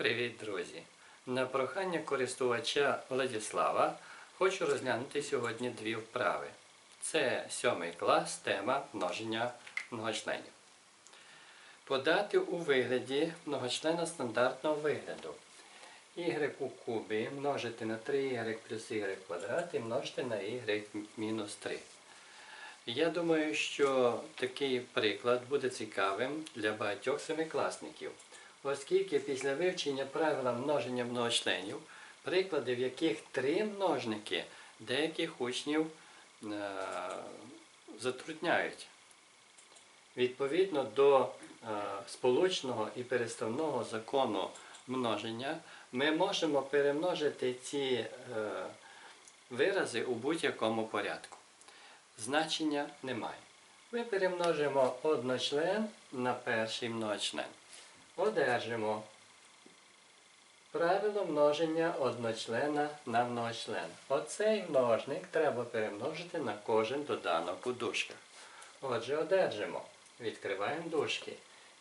Привіт, друзі! На прохання користувача Владислава хочу розглянути сьогодні дві вправи. Це сьомий клас, тема множення многочленів. Подати у вигляді многочлена стандартного вигляду. y у кубі множити на 3y плюс y квадрат і множити на y мінус 3. Я думаю, що такий приклад буде цікавим для багатьох семикласників, оскільки після вивчення правила множення многочленів, приклади, в яких три множники деяких учнів е, затрудняють. Відповідно до е, сполучного і переставного закону множення, ми можемо перемножити ці е, вирази у будь-якому порядку. Значення немає. Ми перемножимо одночлен на перший многочлен. Одержимо правило множення одночлена на многочлен. Оцей множник треба перемножити на кожен доданок у дужках. Отже, одержимо. Відкриваємо дужки.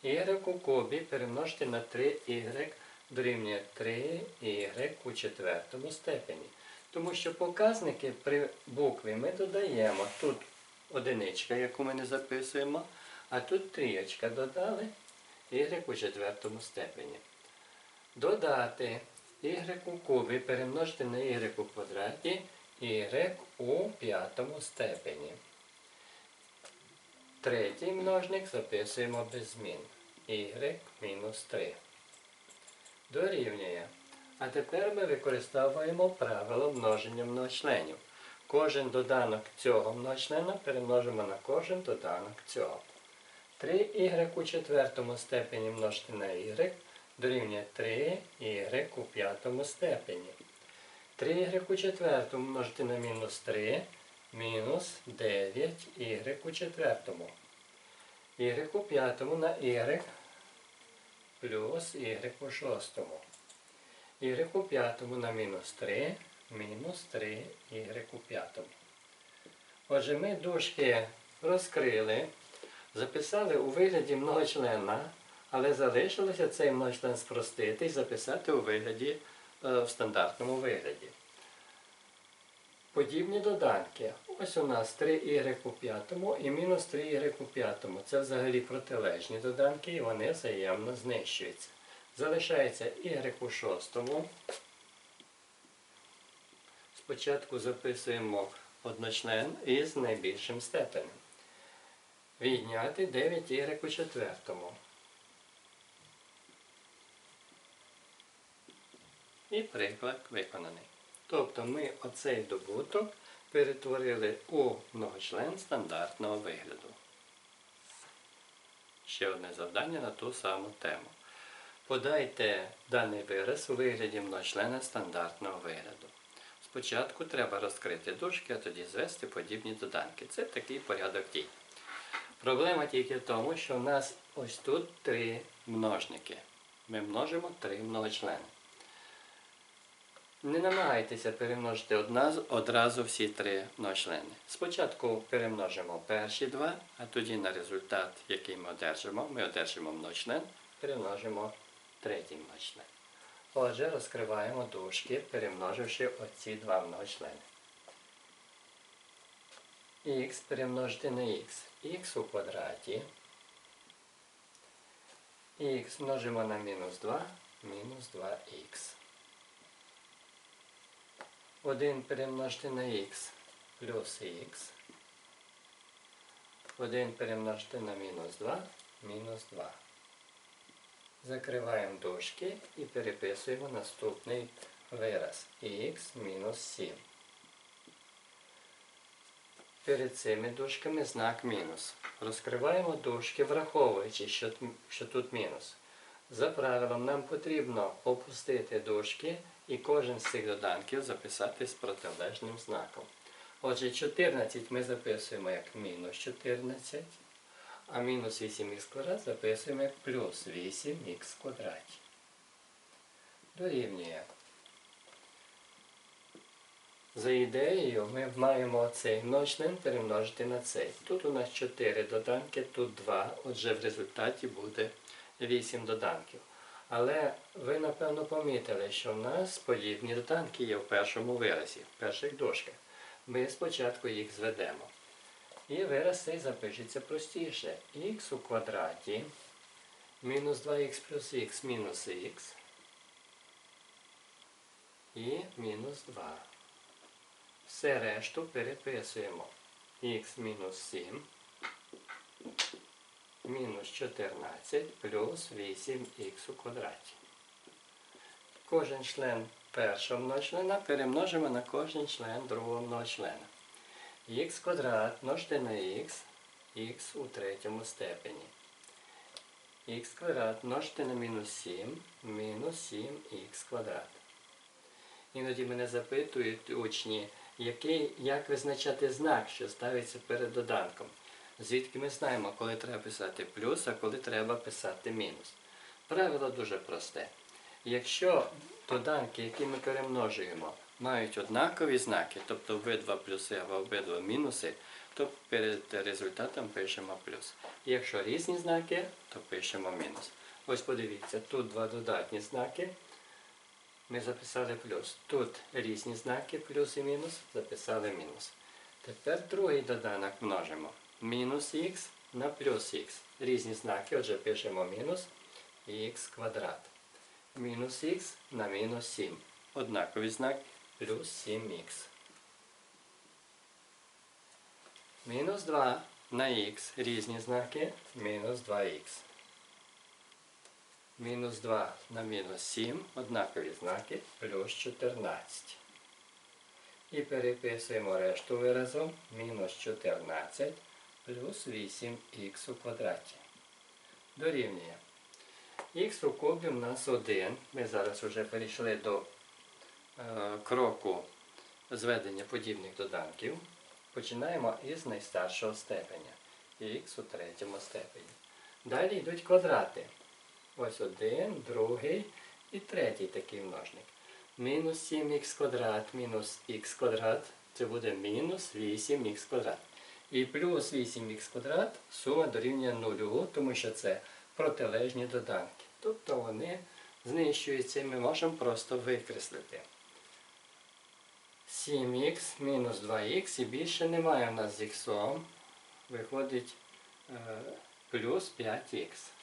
Y у кубі перемножити на 3y дорівнює 3y у четвертому степені. Тому що показники при букві ми додаємо. Тут одиничка, яку ми не записуємо, а тут трієчка додали y у четвертому степені. Додати y у кубі перемножити на y у квадраті y у п'ятому степені. Третій множник записуємо без змін. y мінус 3. Дорівнює. А тепер ми використовуємо правило множення многочленів. Кожен доданок цього многочлена перемножимо на кожен доданок цього. 3y у четвертому степені множити на y дорівнює 3y у п'ятому степені. 3y у четвертому множити на мінус 3 мінус 9y у четвертому. y у п'ятому на y плюс y у шостому. y у п'ятому на мінус 3 мінус 3 y у п'ятому. Отже, ми дужки розкрили, записали у вигляді многочлена, але залишилося цей многочлен спростити і записати у вигляді е, в стандартному вигляді. Подібні доданки. Ось у нас 3y у п'ятому і мінус 3y у п'ятому. Це взагалі протилежні доданки і вони взаємно знищуються. Залишається y у шостому. Спочатку записуємо одночлен із найбільшим степенем. Відняти 9y у четвертому. І приклад виконаний. Тобто ми оцей добуток перетворили у многочлен стандартного вигляду. Ще одне завдання на ту саму тему. Подайте даний вираз у вигляді многочлена стандартного вигляду. Спочатку треба розкрити дужки, а тоді звести подібні доданки. Це такий порядок дій. Проблема тільки в тому, що в нас ось тут три множники. Ми множимо три многочлени. Не намагайтеся перемножити одразу всі три многочлени. Спочатку перемножимо перші два, а тоді на результат, який ми одержимо, ми одержимо многочлен, перемножимо третій многочлен. Отже, розкриваємо дужки, перемноживши оці два многочлени. Х перемножити на х. х у квадраті. х множимо на мінус 2, мінус 2х. 1 перемножити на х плюс х. 1 перемножити на мінус 2, мінус 2. Закриваємо дужки і переписуємо наступний вираз х мінус 7. Перед цими дужками знак мінус. Розкриваємо дужки, враховуючи, що, що тут мінус. За правилом нам потрібно опустити дужки і кожен з цих доданків записати з протилежним знаком. Отже, 14 ми записуємо як мінус 14, а мінус 8х квадрат записуємо як плюс 8х квадраті. Дорівнює. За ідеєю ми маємо цей множник перемножити на цей. Тут у нас 4 доданки, тут 2, отже в результаті буде 8 доданків. Але ви, напевно, помітили, що в нас подібні доданки є в першому виразі, в перших дошках. Ми спочатку їх зведемо. І вираз цей запишеться простіше. х у квадраті мінус 2х плюс х мінус х і мінус 2. Все решту переписуємо. х мінус 7 мінус 14 плюс 8х у квадраті. Кожен член першого многочлена перемножимо на кожен член другого многочлена. х квадрат множити на х, х у третьому степені. х квадрат множити на мінус 7, мінус 7х квадрат. Іноді мене запитують учні, який, як визначати знак, що ставиться перед доданком. Звідки ми знаємо, коли треба писати плюс, а коли треба писати мінус. Правило дуже просте. Якщо доданки, які ми перемножуємо, мають однакові знаки, тобто обидва плюси або обидва мінуси, то перед результатом пишемо плюс. Якщо різні знаки, то пишемо мінус. Ось подивіться, тут два додатні знаки. Ми записали плюс. Тут різні знаки, плюс і мінус, записали мінус. Тепер другий доданок множимо. Мінус х на плюс х. Різні знаки, отже, пишемо мінус х квадрат. Мінус х на мінус 7. Однакові знаки плюс 7х. Мінус 2 на х. Різні знаки мінус 2х. Мінус 2 на мінус 7, однакові знаки, плюс 14. І переписуємо решту виразом мінус 14 плюс 8х у квадраті. Дорівнює. Х у кубі у нас 1. Ми зараз вже перейшли до е, кроку зведення подібних доданків. Починаємо із найстаршого степеня. Х у третьому степені. Далі йдуть квадрати. Ось один, другий і третій такий множник. Мінус 7х квадрат мінус х квадрат це буде мінус 8х квадрат. І плюс 8х квадрат сума дорівнює нулю, тому що це протилежні доданки. Тобто вони знищуються ми можемо просто викреслити. 7х мінус 2х і більше немає у нас з х. Виходить е, плюс 5х.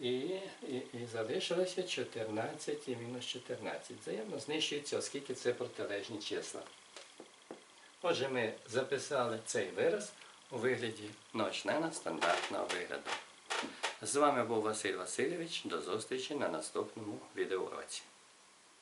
І, і, і залишилося 14 і мінус 14. Взаємно знищується, оскільки це протилежні числа. Отже, ми записали цей вираз у вигляді члена стандартного вигляду. З вами був Василь Васильович. До зустрічі на наступному відеоуроці.